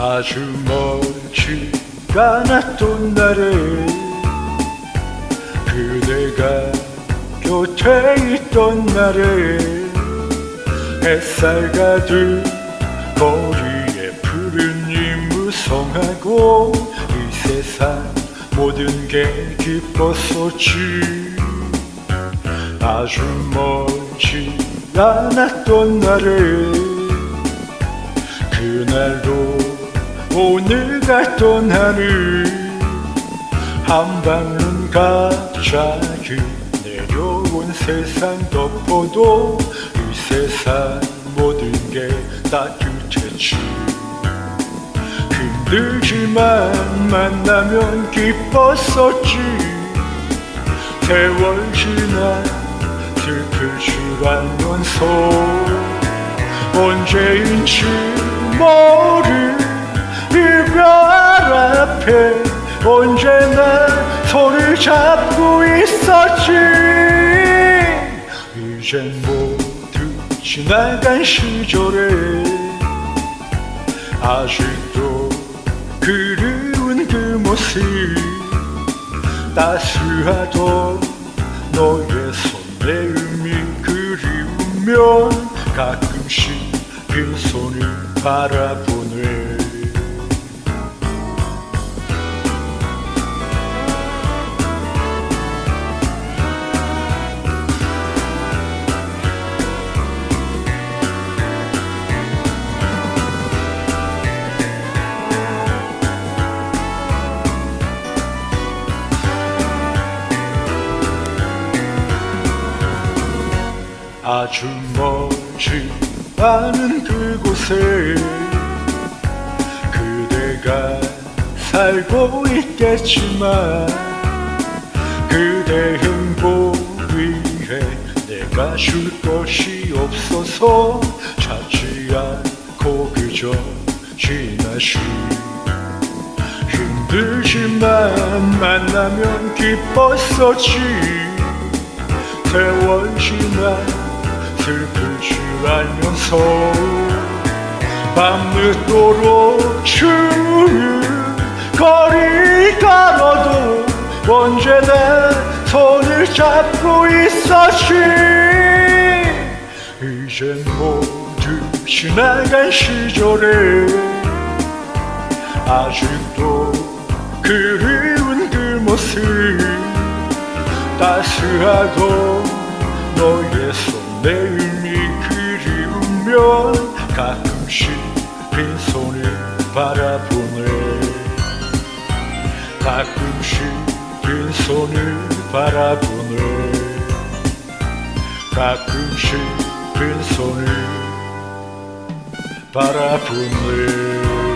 아주 멀지 않았던 날에 그대가 곁에 있던 날에 햇살 가득 거리에 푸른 잎 무성하고 이 세상 모든 게 기뻤었지 아주 멀지 않았던 날에 그날로 오늘 같던 하늘 한방눈 갑자기 내려온 세상 덮어도 이 세상 모든 게 따뜻했지 힘들지만 만나면 기뻤었지. 세월 지나 슬플 줄 알면서 언제인지 모를 언제나 손을 잡고 있었지. 이젠 모두 지나간 시절에 아직도 그리운 그 모습 따스하던 너의 손내음이 그리우면 가끔씩 빈손을 바라보네 아주 멀지 않은 그곳에 그대가 살고 있겠지만 그대 행복 위해 내가 줄 것이 없어서 찾지 않고 그저 지나시. 힘들지만 만나면 기뻤었지. 세월 지나 슬플 줄 알면서 밤늦도록 추운 거리 걸어도 언제나 손을 잡고 있었지. 이젠 모두 지나간 시절에 아직도 그리운 그 모습 따스하던 너의 손 내음이 그리우면 가끔씩 빈손을 바라보네. 가끔씩 빈손을 바라보네. 가끔씩 빈손을 바라보네